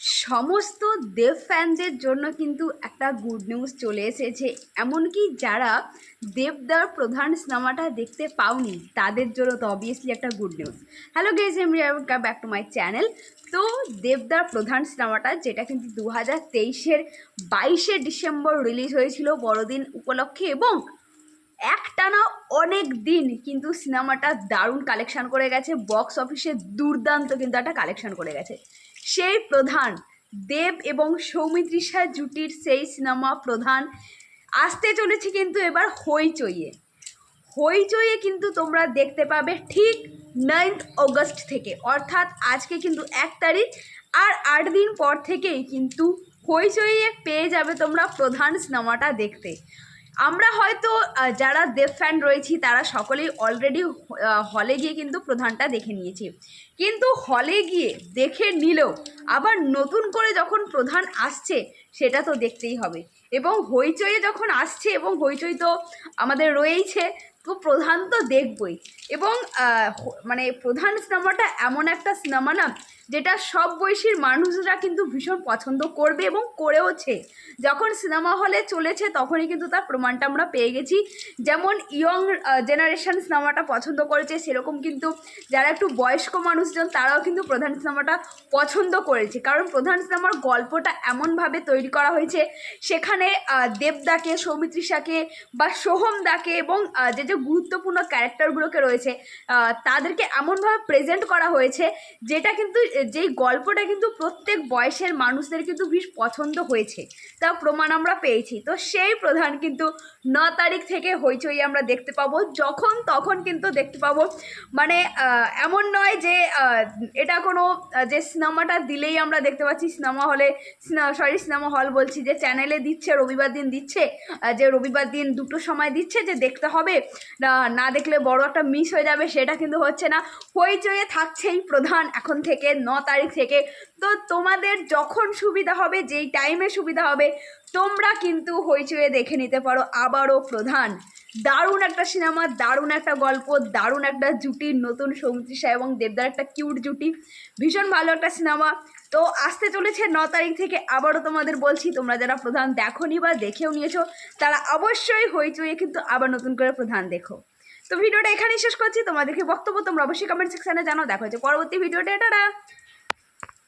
সমস্ত দেব ফ্যানদের জন্য কিন্তু একটা গুড নিউজ চলে এসেছে। এমনকি যারা দেবদার প্রধান সিনেমাটা দেখতে পাওনি, তাদের জন্য তো অবভিয়াসলি একটা গুড নিউজ হ্যালো গেজ এমরি ব্যাক টু মাই চ্যানেল তো দেবদার প্রধান সিনেমাটা যেটা কিন্তু দু হাজার তেইশের বাইশে ডিসেম্বর রিলিজ হয়েছিল বড়দিন উপলক্ষে এবং একটানা অনেক দিন কিন্তু সিনেমাটা দারুণ কালেকশন করে গেছে। বক্স অফিসে দুর্দান্ত কিন্তু একটা কালেকশন করে গেছে। সেই প্রধান। দেব এবং সৌমিত্রিষা জুটির সেই সিনেমা প্রধান। আসতে চলেছে কিন্তু এবার হইচইয়ে। হইচইয়ে কিন্তু তোমরা দেখতে পাবে ঠিক নাইন্থ অগস্ট থেকে। অর্থাৎ আজকে কিন্তু এক তারিখ। আর আট দিন পর থেকেই কিন্তু হইচইয়ে পেয়ে যাবে তোমরা প্রধান সিনেমাটা দেখতে। আমরা হয়তো যারা দেব ফ্যান রয়েছি, তারা সকলেই অলরেডি হলে গিয়ে কিন্তু প্রধানটা দেখে নিয়েছি। কিন্তু হলে গিয়ে দেখে নিলেও, আবার নতুন করে যখন প্রধান আসছে, সেটা তো দেখতেই হবে। এবং হইচইয়ে যখন আসছে এবং হইচই তো আমাদের রয়েইছে, তো প্রধান তো দেখবই। এবং মানে প্রধান সিনেমাটা এমন একটা সিনেমা না, যেটা সব বয়সীর মানুষরা কিন্তু ভীষণ পছন্দ করবে এবং করেওছে। যখন সিনেমা হলে চলেছে তখনই কিন্তু তার প্রমাণটা আমরা পেয়ে গেছি। যেমন ইয়ং জেনারেশন সিনেমাটা পছন্দ করেছে, সেরকম কিন্তু যারা একটু বয়স্ক মানুষজন, তারাও কিন্তু প্রধান সিনেমাটা পছন্দ করেছে। কারণ প্রধান সিনেমার গল্পটা এমনভাবে তৈরি করা হয়েছে, সেখানে আহ, দেবদাকে সৌমিত্রিষাকে বা সোহমদাকে এবং যে যে গুরুত্বপূর্ণ ক্যারেক্টারগুলোকে রয়েছে তাদেরকে এমনভাবে প্রেজেন্ট করা হয়েছে যেটা কিন্তু যেই গল্পটা কিন্তু প্রত্যেক বয়সের মানুষদের কিন্তু বেশ পছন্দ হয়েছে। তা প্রমাণ আমরা পেয়েছি। তো সেই প্রধান কিন্তু ন তারিখ থেকে হইচই আমরা দেখতে পাবো। যখন তখন কিন্তু দেখতে পাবো। মানে এমন নয় যে এটা কোনো যে সিনেমাটা দিলেই আমরা দেখতে পাচ্ছি। সিনেমা হলে সরি সিনেমা হল বলছি যে চ্যানেলে দিচ্ছে রবিবার দিন দিচ্ছে যে রবিবার দিন দুটো সময় দিচ্ছে যে দেখতে হবে। না দেখলে বড় একটা মিস হয়ে যাবে, সেটা কিন্তু হচ্ছে না। হইচইয়ে থাকছেই প্রধান এখন থেকে ন তারিখ থেকে। তো তোমাদের যখন সুবিধা হবে, যেই টাইমে সুবিধা হবে, তোমরা কিন্তু হইচইয়ে দেখে নিতে পারো আবারও প্রধান। দারুণ একটা সিনেমা, দারুণ একটা গল্প, দারুণ একটা জুটি, নতুন সৌমিত্রিষা এবং দেবদার একটা কিউট জুটি। ভীষণ ভালো একটা সিনেমা। তো আসতে চলেছে ন তারিখ থেকে আবারও তোমাদের বলছি, তোমরা যারা প্রধান দেখোনি বা দেখেও নিয়েছো, তারা অবশ্যই হইচইয়ে কিন্তু আবার নতুন করে প্রধান দেখো। তো ভিডিওটা এখানেই শেষ করছি। তোমাদেরকে বক্তব্য তোমরা অবশ্যই কমেন্ট সেকশনে জানাও। দেখা হচ্ছে পরবর্তী ভিডিওটা টাটা!